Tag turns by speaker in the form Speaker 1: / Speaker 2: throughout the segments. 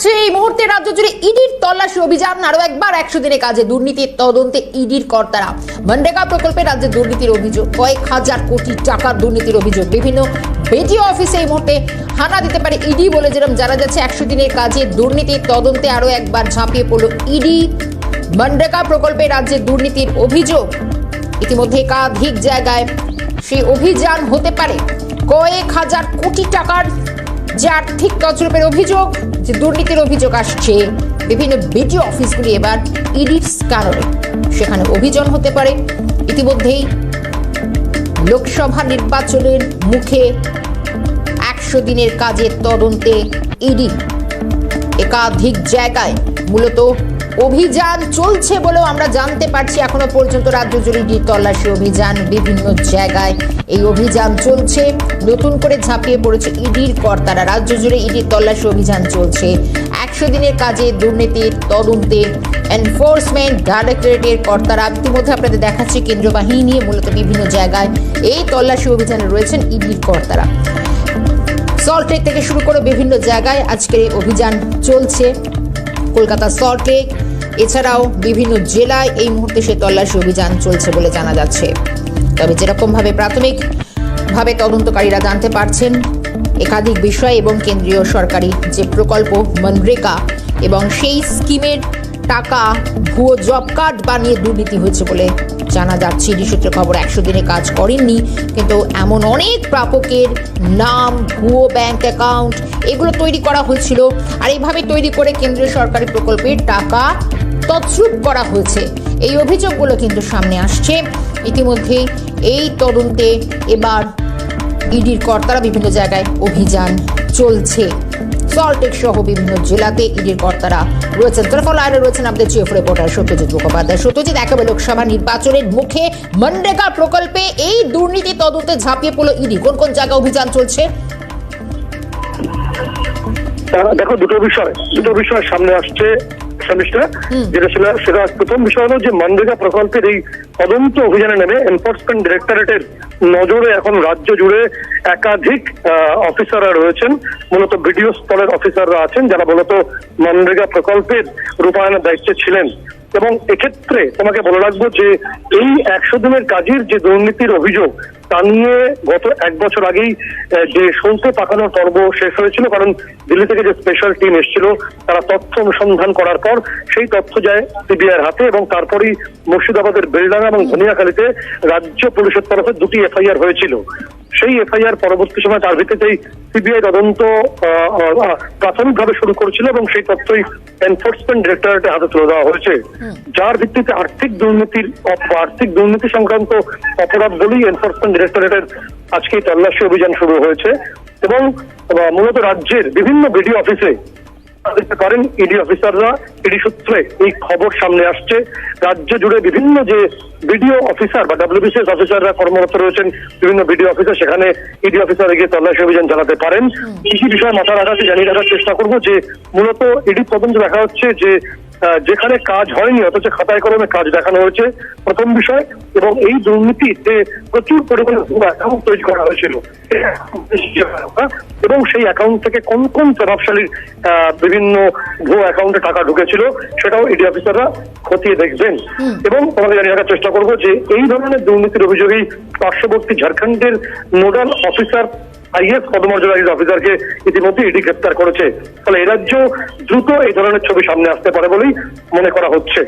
Speaker 1: থাকছে এই মুহূর্তে রাজ্য জুড়ে ইডির তল্লাশি অভিযান আরও একবার একশো দিনের কাজে দুর্নীতির তদন্তে ইডির কর্তারা। মনরেগা প্রকল্পে রাজ্যে দুর্নীতির অভিযোগ, কয়েক হাজার কোটি টাকার দুর্নীতির অভিযোগ। বিভিন্ন বিডিও অফিসে এই মুহূর্তে হানা দিতে পারে ইডি বলে যেরকম জানা যাচ্ছে, একশো দিনের কাজে দুর্নীতির তদন্তে আরও একবার ঝাঁপিয়ে পড়ল ইডি। মনরেগা প্রকল্পে রাজ্যে দুর্নীতির অভিযোগ, ইতিমধ্যে একাধিক জায়গায় সেই অভিযান হতে পারে। কয়েক হাজার কোটি টাকার যে আর্থিক তছরূপের অভিযোগ, যে দুর্নীতির অভিযোগ আসছে। বিভিন্ন বিডিও অফিসগুলি এবার ইডির কারণে সেখানে অভিযোগ হতে পারে, ইতিমধ্যেই লোকসভা নির্বাচনের মুখে একশো দিনের কাজের তদন্তে ইডি একাধিক জায়গায় মূলত অভিযান চলছে বলেও আমরা জানতে পারছি। এখনও পর্যন্ত রাজ্য জুড়ে ইডির তল্লাশি অভিযান বিভিন্ন জায়গায়। এই অভিযান চলছে। নতুন করে ঝাঁপিয়ে পড়েছে ইডির কর্তারা। রাজ্য জুড়ে ইডির তল্লাশি অভিযান চলছে। একশো দিনের কাজে দুর্নীতির তদন্তে এনফোর্সমেন্ট ডাইরেক্টরেটের কর্তারা ইতিমধ্যে আপনাদের দেখাচ্ছে কেন্দ্র বাহিনী নিয়ে মূলত বিভিন্ন জায়গায় এই তল্লাশি অভিযানে রয়েছেন ইডির কর্তারা। সল্টলেক থেকে শুরু করে বিভিন্ন জায়গায় আজকের এই অভিযান চলছে। কলকাতা সল্টলেক এছাড়াও বিভিন্ন জেলায় এই মুহূর্তে সে তল্লাশি অভিযান চলছে বলে জানা যাচ্ছে। তবে যেরকমভাবে প্রাথমিকভাবে তদন্তকারীরা জানতে পারছেন, একাধিক বিষয় এবং কেন্দ্রীয় সরকারি যে প্রকল্প, মনরেগা এবং সেই স্কিমের টাকা। ভুয়ো জব কার্ড বানিয়ে দুর্নীতি হয়েছে বলে জানা যাচ্ছে। ইডি সূত্রে খবর, একশো দিনে কাজ করেননি, কিন্তু এমন অনেক প্রাপকের নাম ভুয়ো ব্যাংক অ্যাকাউন্ট, এগুলো তৈরি করা হয়েছিল। আর এইভাবে তৈরি করে কেন্দ্রীয় সরকারি প্রকল্পের টাকা তছরূপ করা হয়েছে। এই অভিযোগগুলো কিন্তু সামনে আসছে। ইতিমধ্যে এই তদন্তে এবার ইডির কর্তারা বিভিন্ন জায়গায় অভিযান চলছে। সল্টেক সহ বিভিন্ন জেলাতে ইডির কর্তারা রয়েছেন। তরফল আয়নে রয়েছেন আমাদের চিফ রিপোর্টার সত্যজিৎ মুখোপাধ্যায়। সত্যজিৎ, একেবারে লোকসভা নির্বাচনের মুখে মনরেগা প্রকল্পে এই দুর্নীতি তদন্তে ঝাঁপিয়ে পড়ল ইডি। কোন কোন জায়গায় অভিযান চলছে?
Speaker 2: দেখো, দুটো বিষয় দুটো বিষয় সামনে আসছে। শর্মিষ্ঠা যেটা ছিল, সেটা প্রথম বিষয় হলো যে প্রকল্পের এই তদন্ত অভিযানে এনফোর্সমেন্ট ডিরেক্টরেটের নজরে এখন রাজ্য জুড়ে একাধিক অফিসাররা রয়েছেন। মূলত বিডিও স্তরের অফিসাররা আছেন, যারা মূলত মনরেগা প্রকল্পের রূপায়ণের দায়িত্বে ছিলেন। এবং এক্ষেত্রে তোমাকে বলে রাখব যে এই একশো দিনের কাজের যে দুর্নীতির অভিযোগ তা নিয়ে গত এক বছর আগেই যে শুনতে পাঠানোর পর্ব শেষ হয়েছিল কারণ দিল্লি থেকে যে স্পেশাল টিম এসেছিল তারা তথ্য অনুসন্ধান করার পর সেই তথ্য যায় সিবিআইয়ের হাতে এবং তারপরেই মুর্শিদাবাদের বেলডাঙ্গা এবং ধনিয়াখালীতে রাজ্য পুলিশের তরফে দুটি এফআইআর হয়েছিল। সেই এফআইআর পরবর্তী সময় তার ভিত্তিতেই সিবিআই তদন্ত প্রাথমিকভাবে শুরু করেছিল এবং সেই তথ্যই এনফোর্সমেন্ট ডিরেক্টরেটের হাতে তুলে দেওয়া হয়েছে। যার ভিত্তিতে আর্থিক দুর্নীতির আর্থিক দুর্নীতি সংক্রান্ত অপরাধ বলেই এনফোর্সমেন্ট ডিরেক্টরেটের আজকেই তল্লাশি অভিযান শুরু হয়েছে এবং মূলত রাজ্যের বিভিন্ন বিডিও অফিসে দেখতে পারেন ইডি অফিসাররা। ইডি সূত্রে এই খবর সামনে আসছে। রাজ্য জুড়ে বিভিন্ন যে বিডিও অফিসার বা ডাব্লিউবিসিএস অফিসাররা কর্মরত রয়েছেন বিভিন্ন বিডিও অফিসার সেখানে ইডি অফিসার গিয়ে তল্লাশি অভিযান চালাতে পারেন। কি কি বিষয় মাথা রাখাতে জানিয়ে রাখার চেষ্টা করব যে মূলত ইডি তদন্ত দেখা হচ্ছে যে যেখানে কাজ হয়নি অথচ খাতায় কলমে কাজ দেখানো হয়েছে। প্রথম বিষয় এবং এই দুর্নীতিতে প্রচুর পরিমাণে অ্যাকাউন্ট তৈরি করা হয়েছিল। এবং সেই অ্যাকাউন্ট থেকে কোন কোন প্রভাবশালী আহ, বিভিন্ন ভুয়ো অ্যাকাউন্টে টাকা ঢুকেছিল সেটাও ইডি অফিসাররা খতিয়ে দেখবেন। এবং তোমাকে জানিয়ে রাখার চেষ্টা করব যে এই ধরনের দুর্নীতির অভিযোগেই পার্শ্ববর্তী ঝাড়খণ্ডের নোডাল অফিসার আইএস পদমর্যাদা অফিসারকে ইতিমধ্যে ইডি গ্রেপ্তার করেছে। ফলে এরাজ্য রাজ্য দ্রুত এই ধরনের ছবি সামনে আসতে পারে বলেই মনে করা হচ্ছে।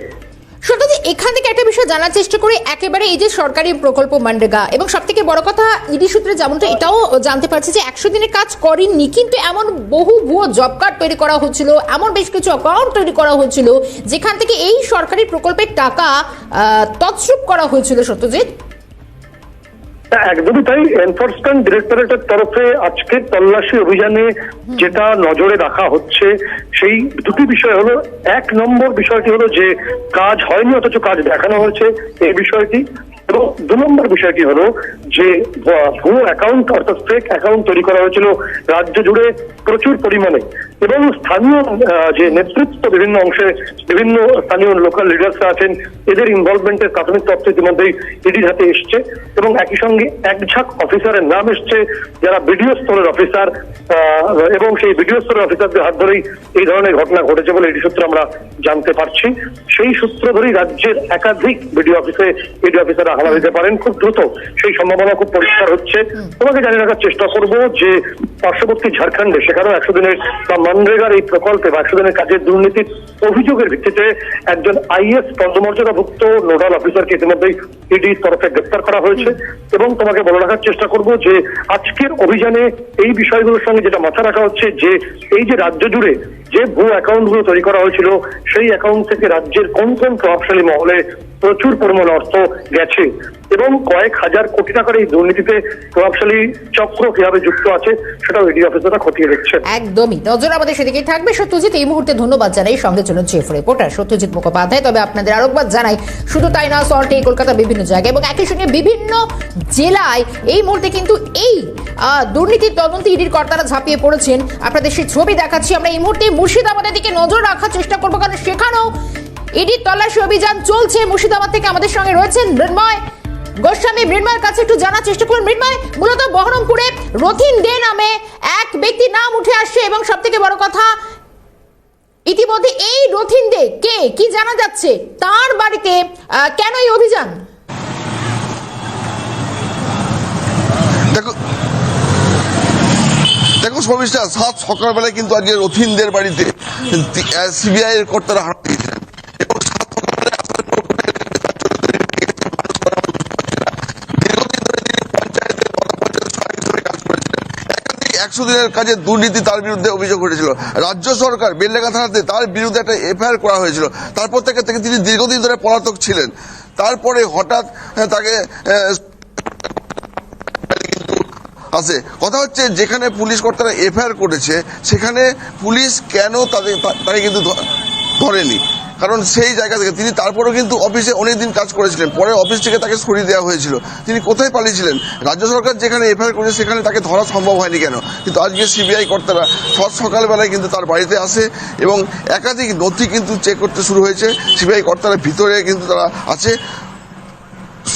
Speaker 1: সত্যি এখান থেকে একটা বিষয় জানার চেষ্টা করি। একেবারে এই যে সরকারি প্রকল্প মান্ডেগা, এবং সব থেকে বড় কথা ইডি সূত্রে যেমনটা, এটাও জানতে পারছি যে একশো দিনের কাজ করেননি, কিন্তু এমন বহু ভুয়ো জব কার্ড তৈরি করা হচ্ছিল, এমন বেশ কিছু অ্যাকাউন্ট তৈরি করা হয়েছিল যেখান থেকে এই সরকারি প্রকল্পের টাকা তৎসুপ করা হয়েছিল সত্যজিৎ।
Speaker 2: একদমই তাই। এনফোর্সমেন্ট ডিরেক্টরেটের তরফে আজকে তল্লাশি অভিযানে যেটা নজরে রাখা হচ্ছে, সেই দুটি বিষয় হলো, এক নম্বর বিষয়টি হলো যে কাজ হয়নি, অথচ কাজ দেখানো হয়েছে। এই বিষয়টি এবং দু নম্বর বিষয়টি হলো? যে ভুয়ো অ্যাকাউন্ট অর্থাৎ ফেক অ্যাকাউন্ট তৈরি করা হয়েছিল রাজ্য জুড়ে প্রচুর পরিমাণে। এবং স্থানীয় যে নেতৃত্ব বিভিন্ন অংশে, বিভিন্ন স্থানীয় লোকাল লিডার্সরা আছেন, এদের ইনভলভমেন্টের প্রাথমিক তথ্য ইতিমধ্যেই ইডির হাতে এসছে। এবং একই সঙ্গে এক ঝাঁক অফিসারের নাম এসছে, যারা বিডিও স্তরের অফিসার এবং সেই বিডিও স্তরের অফিসারদের হাত ধরেই এই ধরনের ঘটনা ঘটেছে বলে ইডি সূত্রে আমরা জানতে পারছি। সেই সূত্র ধরেই রাজ্যের একাধিক বিডিও অফিসে ইডি অফিসাররা হানা দিতে পারেন, খুব দ্রুত সেই সম্ভাবনা খুব পরিষ্কার হচ্ছে। তোমাকে জানিয়ে রাখার চেষ্টা করব যে পার্শ্ববর্তী ঝাড়খণ্ডে, সেখানেও একশো দিনের বা মনরেগার এই প্রকল্পে বা একশো দিনের কাজের দুর্নীতির অভিযোগের ভিত্তিতে একজন আইএস পদমর্যাদাভুক্ত নোডাল অফিসারকে ইতিমধ্যেই ইডির তরফে গ্রেপ্তার করা হয়েছে এবং তোমাকে বলে রাখার চেষ্টা করব যে আজকের অভিযানে এই বিষয়গুলোর সঙ্গে যেটা মাথা রাখা হচ্ছে যে এই যে রাজ্য জুড়ে যে ভুয়ো অ্যাকাউন্টগুলো তৈরি করা হয়েছিল, সেই অ্যাকাউন্ট থেকে রাজ্যের কোন কোন প্রভাবশালী মহলে প্রচুর পরিমাণ অর্থ গেছে এবং কয়েক হাজার কোটি টাকার এই দুর্নীতিতে প্রভাবশালী চক্র কীভাবে যুক্ত আছে, সেটাও ইডি অফিসাররা খতিয়ে দেখছে।
Speaker 1: একদমই। নজর আমাদের সেদিকেই থাকবে। সত্যজিৎ, এই মুহূর্তে ধন্যবাদ জানাই। সঙ্গে চলুন চিফ রিপোর্টার সত্যজিৎ মুখোপাধ্যায়। তবে আপনাদের আরেকবার জানাই, শুধু তাই না সল্টে, কলকাতা, বিভিন্ন জায়গায় এবং একই সঙ্গে বিভিন্ন জেলায় এই মুহূর্তে কিন্তু এই দুর্নীতির তদন্তে ইডির কর্তারা ঝাঁপিয়ে পড়েছেন। আপনাদের সেই ছবি দেখাচ্ছি। আমরা এই মুহূর্তে মুর্শিদাবাদের দিকে নজর রাখার চেষ্টা করব, কারণ সেখানেও ইডির তল্লাশি অভিযান চলছে। মুর্শিদাবাদ থেকে আমাদের সঙ্গে রয়েছেন মৃন্ময় গোস্বামী। মৃন্ময়ের কাছে একটু জানার চেষ্টা করুন। মৃন্ময় মূলত বহরমপুরে রথিন দে নামে এক ব্যক্তি নাম উঠে আসছে এবং সব থেকে বড় কথা ইতিমধ্যে এই রথিন দে কে? কি জানা যাচ্ছে? তার বাড়িতে আহ, কেন এই অভিযান?
Speaker 3: দেখো দেখো শর্মিষ্ঠা সাত সকালবেলায় কিন্তু আজকে রথিনদের বাড়িতে সিবিআই এর কর্তারা হানা দিয়েছিলেন এবং সাত সকালবেলায় আসামের কলকাতায় তার চরিত্রে গেছে মানুষ করা দীর্ঘদিন ধরে তিনি পঞ্চায়েতে পঞ্চায়েত সহায়ক হিসেবে কাজ করেছিলেন একাধিক কাজে দুর্নীতি তার বিরুদ্ধে অভিযোগ উঠেছিল রাজ্য সরকার বেলডাঙ্গা থানাতে তার বিরুদ্ধে একটা এফআইআর করা হয়েছিল। তারপর থেকে থেকে তিনি দীর্ঘদিন ধরে পলাতক ছিলেন। তারপরে হঠাৎ তাকে আহ, আছে। কথা হচ্ছে যেখানে পুলিশ কর্তারা এফআইআর করেছে সেখানে পুলিশ কেন তাদের তাকে কিন্তু ধরেনি। কারণ সেই জায়গা থেকে তিনি তারপরেও কিন্তু অফিসে অনেক দিন কাজ করেছিলেন। পরে অফিস থেকে তাকে সরিয়ে দেওয়া হয়েছিল। তিনি কোথায় পালিয়েছিলেন? রাজ্য সরকার যেখানে এফআইআর করেছে, সেখানে তাকে ধরা সম্ভব হয়নি কেন? কিন্তু আজকে সিবিআই কর্তারা সৎ সকালবেলায় কিন্তু তার বাড়িতে আসে এবং একাধিক নথি কিন্তু চেক করতে শুরু হয়েছে। সিবিআই কর্তারা ভিতরে কিন্তু তারা আছে।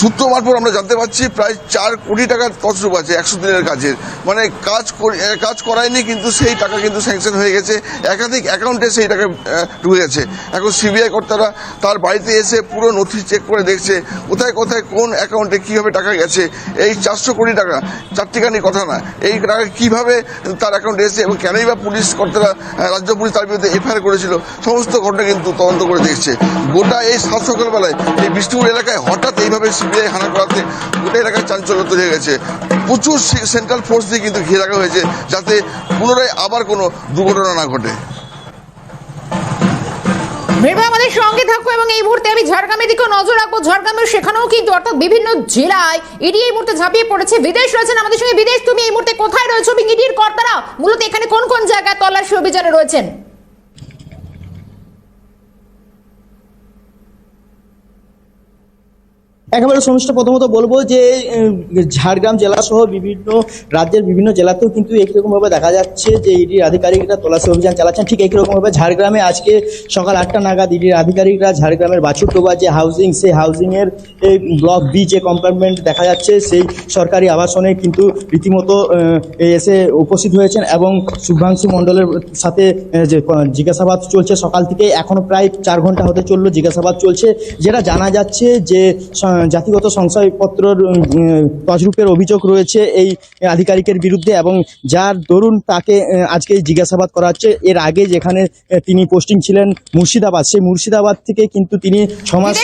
Speaker 3: সূত্র মারফত আমরা জানতে পারছি, প্রায় চার কোটি টাকার তছরূপ আছে একশো দিনের কাজের। মানে কাজ কাজ করায়নি কিন্তু সেই টাকা কিন্তু স্যাংশন হয়ে গেছে। একাধিক অ্যাকাউন্টে সেই টাকা ঢুকে গেছে। এখন সিবিআই কর্তারা তার বাড়িতে এসে পুরো নথি চেক করে দেখছে, কোথায় কোথায় কোন অ্যাকাউন্টে কীভাবে টাকা গেছে। এই চারশো কোটি টাকা, চারটিখানি কথা না, এই টাকা কীভাবে তার অ্যাকাউন্টে এসেছে এবং কেনই বা পুলিশ কর্তারা রাজ্য পুলিশ তার বিরুদ্ধে এফআইআর করেছিল, সমস্ত ঘটনা কিন্তু তদন্ত করে দেখছে। গোটা এই সাত সকালবেলায় এই বিষ্ণুপুর এলাকায় হঠাৎ এইভাবে সিবিআই হানা করাতে গোটা এলাকায় চাঞ্চল্য তৈরি গেছে। প্রচুর সেন্ট্রাল ফোর্স দিয়ে কিন্তু ঘিরে রাখা হয়েছে যাতে পুনরায় আবার কোনো দুর্ঘটনা না ঘটে।
Speaker 1: আমাদের সঙ্গে থাকব এবং এই মুহূর্তে আমি ঝাড়গ্রামের দিকেও নজর রাখব। ঝাড়গ্রামের সেখানেও কিন্তু অর্থাৎ বিভিন্ন জেলায় ইডি এই মুহূর্তে ঝাঁপিয়ে পড়েছে। বিদেশ রয়েছেন আমাদের সঙ্গে। বিদেশ, তুমি এই মুহূর্তে কোথায় রয়েছো ইডির কর্তারা? মূলত এখানে কোন কোন জায়গায় তল্লাশি অভিযানে রয়েছেন?
Speaker 4: একেবারে সমস্যা প্রথমত বলব যে ঝাড়গ্রাম জেলা সহ বিভিন্ন রাজ্যের বিভিন্ন জেলাতেও কিন্তু একই রকমভাবে দেখা যাচ্ছে যে ইডির আধিকারিকরা তল্লাশি অভিযান চালাচ্ছেন। ঠিক একই রকমভাবে ঝাড়গ্রামে আজকে সকাল আটটা নাগাদ ইডির আধিকারিকরা ঝাড়গ্রামের বাছুরটোবা যে হাউজিং সেই হাউজিংয়ের এই ব্লক বি যে কম্পার্টমেন্ট দেখা যাচ্ছে, সেই সরকারি আবাসনে কিন্তু রীতিমতো এসে উপস্থিত হয়েছেন এবং শুভ্রাংশু মণ্ডলের সাথে যে জিজ্ঞাসাবাদ চলছে সকাল থেকে। এখনও প্রায় চার ঘণ্টা হতে চলল জিজ্ঞাসাবাদ চলছে। যেটা জানা যাচ্ছে যে জাতিগত সংশয়পত্রর উম, অভিযোগ রয়েছে এই আধিকারিকের বিরুদ্ধে এবং যার দরুন তাকে আজকে জিজ্ঞাসাবাদ করা হচ্ছে। এর আগে যেখানে তিনি পোস্টিং ছিলেন মুর্শিদাবাদ সেই মুর্শিদাবাদ থেকে কিন্তু তিনি ছমাস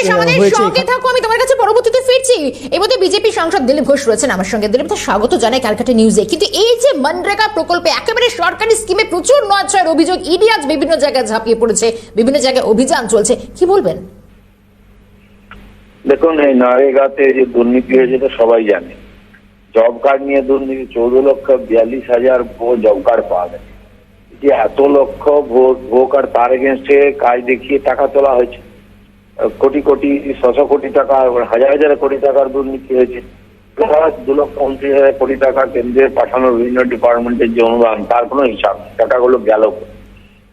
Speaker 4: হয়েছে
Speaker 1: আমি তোমার কাছে পরবর্তীতে ফিরছি। বিজেপি সাংসদ দিলীপ ঘোষ রয়েছেন আমার সঙ্গে। দিলীপ স্বাগত জানাই ক্যালকাটা নিউজে কিন্তু এই যে মনরেগা প্রকল্পে একেবারে সরকারি স্কিমে প্রচুর অভিযোগ ইডি আজ বিভিন্ন জায়গায় ঝাঁপিয়ে পড়েছে বিভিন্ন জায়গায় অভিযান চলছে। কি বলবেন?
Speaker 5: দেখুন, এই নরেগাতে যে দুর্নীতি হয়েছে তো সবাই জানে। জব কার্ড নিয়ে দুর্নীতি, চৌদ্দ লক্ষ বিয়াল্লিশ হাজার জব কার্ড পাওয়া গেছে। যে এত লক্ষ ভুয়ো কার্ড তার এগেনস্টে কাজ দেখিয়ে টাকা তোলা হয়েছে। কোটি কোটি, ছশো কোটি টাকা, হাজার হাজার কোটি টাকার দুর্নীতি হয়েছে। দু লক্ষ উনত্রিশ হাজার কোটি টাকা কেন্দ্রে পাঠানো বিভিন্ন ডিপার্টমেন্টের যে অনুদান, তার কোনো হিসাব। টাকাগুলো গেল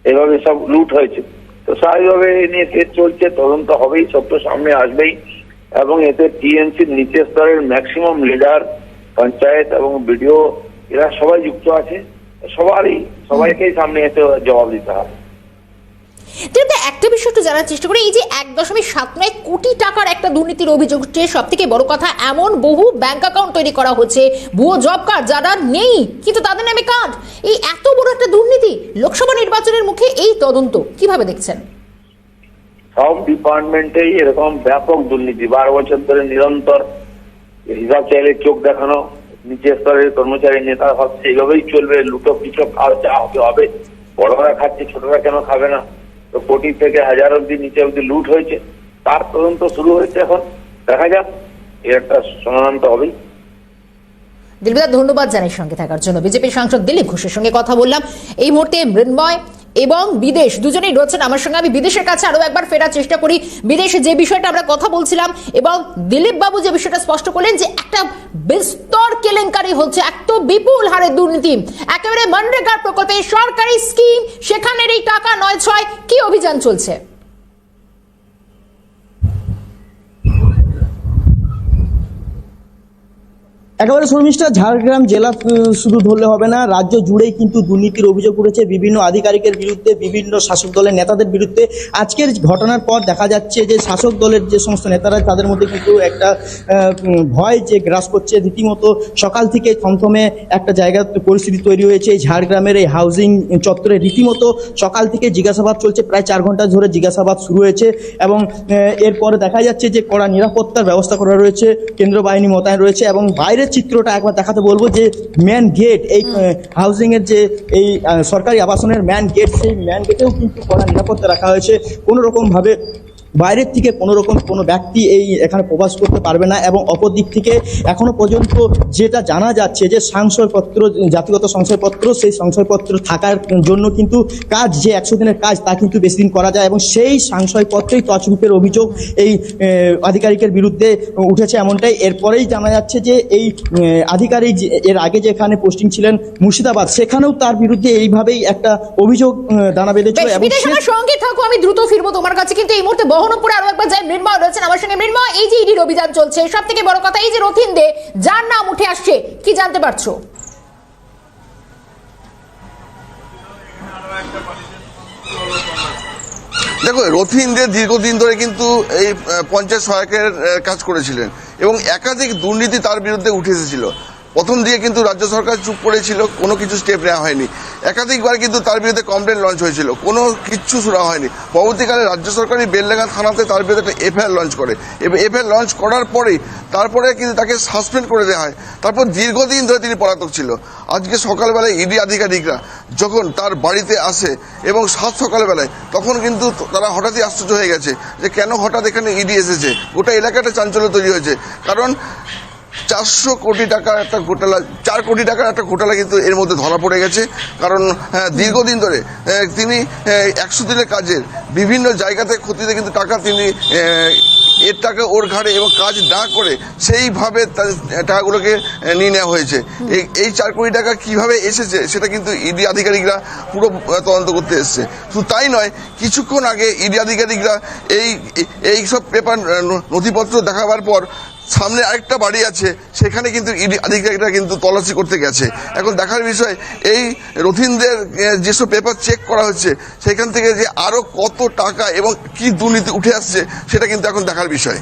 Speaker 5: এভাবে সব লুট হয়েছে। তো স্বাভাবিকভাবে এ নিয়ে কেস চলছে, তদন্ত হবেই সত্য সামনে আসবেই। এবং এতে টিএমসির নিচের স্তরের ম্যাক্সিমাম লিডার পঞ্চায়েত এবং বিডিও, এরা সবাই যুক্ত আছে। সবারই, সবাইকেই সামনে এসে জবাব দিতে হবে।
Speaker 1: কিন্তু একটা বিষয় একটু জানার চেষ্টা করি, এই যে এক দশমিক সাত নয় কোটি টাকার একটা দুর্নীতির অভিযোগ উঠছে সব থেকে বড় কথা, এমন বহু ব্যাংক অ্যাকাউন্ট তৈরি করা হচ্ছে, ভুয়ো জব কার্ড যারা নেই, কিন্তু তাদের নামে কার্ড এই এত বড় একটা দুর্নীতি, লোকসভা নির্বাচনের মুখে এই তদন্ত, কীভাবে দেখছেন?
Speaker 5: সব ডিপার্টমেন্টেই এরকম ব্যাপক দুর্নীতি। বারো বছর ধরে নিরন্তর হিসাব চাইলে চোখ দেখানো, নিচের স্তরের কর্মচারী নেতা ভাবছে, এইভাবেই চলবে, লুটো পিটো খাওয়া যা হবে হবে। বড়রা খাচ্ছে, ছোটরা কেন খাবে না? তো কোটি থেকে হাজার অব্দি নিচে অব্দি লুট হয়েছে। তার তদন্ত শুরু হয়েছে এখন। দেখা যাক, এর একটা সমাধান তো হবেই।
Speaker 1: দিলবিদা, ধন্যবাদ জানাই সঙ্গে থাকার জন্য। বিজেপির সাংসদ দিলীপ ঘোষের সঙ্গে কথা বললাম। এই মুহূর্তে মৃন্ময় এবং বিদেশ, দুজনেই রয়েছেন আমার সঙ্গে। আমি বিদেশের কাছে আরও একবার ফেরার চেষ্টা করি। বিদেশে যে বিষয়টা আমরা কথা বলছিলাম এবং দিলীপ বাবু যে বিষয়টা স্পষ্ট করলেন যে একটা বিস্তর কেলেঙ্কারি হচ্ছে, এত বিপুল হারে দুর্নীতি। একেবারে মনরেগার প্রকল্পে সরকারি স্কিম সেখানের এই টাকা নয় ছয়, কি অভিযান চলছে?
Speaker 4: একেবারে শর্মিষ্ঠা ঝাড়গ্রাম জেলা শুধু ধরলে হবে না, রাজ্য জুড়েই কিন্তু দুর্নীতির অভিযোগ উঠেছে, বিভিন্ন আধিকারিকের বিরুদ্ধে, বিভিন্ন শাসক দলের নেতাদের বিরুদ্ধে। আজকের ঘটনার পর দেখা যাচ্ছে যে শাসক দলের যে সমস্ত নেতারা, তাদের মধ্যে কিন্তু একটা ভয় যে গ্রাস করছে। রীতিমতো সকাল থেকে থমথমে একটা জায়গা পরিস্থিতি তৈরি হয়েছে, এই ঝাড়গ্রামের এই হাউজিং চত্বরে। রীতিমতো সকাল থেকে জিজ্ঞাসাবাদ চলছে, প্রায় চার ঘণ্টা ধরে জিজ্ঞাসাবাদ শুরু হয়েছে এবং এরপরে দেখা যাচ্ছে যে কড়া নিরাপত্তার ব্যবস্থা করা রয়েছে কেন্দ্র বাহিনী মোতায়েন রয়েছে এবং চিত্রটা একবার দেখাতে বলব যে ম্যান গেট এই হাউজিং এর যে এই সরকারি আবাসনের ম্যান গেট সেই ম্যান গেটেও কিন্তু কড়া নিরাপত্তা রাখা হয়েছে। কোনো রকম ভাবে বাইরের থেকে কোনো রকম কোনো ব্যক্তি এই এখানে প্রবাস করতে পারবে না এবং অপর দিক থেকে এখনও পর্যন্ত যেটা জানা যাচ্ছে যে সংশয়পত্র জাতিগত সংশয়পত্র সেই সংশয়পত্র থাকার জন্য কিন্তু কাজ যে একশো দিনের কাজ তা কিন্তু বেশি দিন করা যায় এবং সেই সংশয়পত্রেই তছরূপের অভিযোগ এই আধিকারিকের বিরুদ্ধে উঠেছে এমনটাই। এরপরেই জানা যাচ্ছে যে এই আধিকারিক এর আগে যেখানে পোস্টিং ছিলেন মুর্শিদাবাদ সেখানেও তার বিরুদ্ধে এইভাবেই একটা অভিযোগ দানা বেঁধেছিল
Speaker 1: বেশ
Speaker 4: এবং
Speaker 1: সঙ্গে থাকো আমি দ্রুত ফিরবো তোমার কাছে কিন্তু এই মুহূর্তে বহরমপুরে আরও একবার যাই মৃন্ময় রয়েছেন। আমার সঙ্গে মৃন্ময়, এই যে ইডির অভিযান চলছে সব থেকে বড় কথা এই যে রথিন দে, যার নাম উঠে আসছে, কি জানতে পারছ?
Speaker 3: দেখো রথিনদের দীর্ঘদিন ধরে কিন্তু এই পঞ্চায়েত সহায়কের কাজ করেছিলেন এবং একাধিক দুর্নীতি তার বিরুদ্ধে উঠে এসেছিল। প্রথম দিকে কিন্তু রাজ্য সরকার চুপ করেছিল, কোনো কিছু স্টেপ নেওয়া হয়নি। একাধিকবার কিন্তু তার বিরুদ্ধে কমপ্লেন লঞ্চ হয়েছিল, কোনো কিচ্ছু শোনা হয়নি। পরবর্তীকালে রাজ্য সরকারি বেলডাঙ্গা থানাতে তার বিরুদ্ধে একটা এফআইআর লঞ্চ করে। এফআইআর লঞ্চ করার পরে, তারপরে কিন্তু তাকে সাসপেন্ড করে দেওয়া হয়। তারপর দীর্ঘদিন ধরে তিনি পলাতক ছিল। আজকে সকালবেলায় ইডি আধিকারিকরা যখন তার বাড়িতে আসে এবং সাত সকালবেলায়, তখন কিন্তু তারা হঠাৎই আশ্চর্য হয়ে গেছে যে কেন হঠাৎ এখানে ইডি এসেছে? গোটা এলাকাটা চাঞ্চল্য তৈরি হয়েছে। কারণ চারশো কোটি টাকার একটা ঘোটালা চার কোটি টাকার একটা ঘোটালা কিন্তু এর মধ্যে ধরা পড়ে গেছে। কারণ হ্যাঁ, দীর্ঘদিন ধরে তিনি একশো দিনের কাজের বিভিন্ন জায়গাতে ক্ষতিতে কিন্তু টাকা তিনি এর টাকা ওর ঘাড়ে এবং কাজ না করে সেইভাবে টাকাগুলোকে নিয়ে নেওয়া হয়েছে। এই এই চার কোটি টাকা কীভাবে এসেছে সেটা কিন্তু ইডি আধিকারিকরা পুরো তদন্ত করতে এসছে। শুধু তাই নয় কিছুক্ষণ আগে ইডি আধিকারিকরা এই এই সব পেপার নথিপত্র দেখাবার পর সামনে আরেকটা বাড়ি আছে, সেখানে কিন্তু ইডি আধিকারিকরা কিন্তু তল্লাশি করতে গেছে। এখন দেখার বিষয়, এই রথিনদের যেসব পেপার চেক করা হচ্ছে, সেখান থেকে যে আরও কত টাকা এবং কি দুর্নীতি উঠে আসছে, সেটা কিন্তু এখন দেখার বিষয়।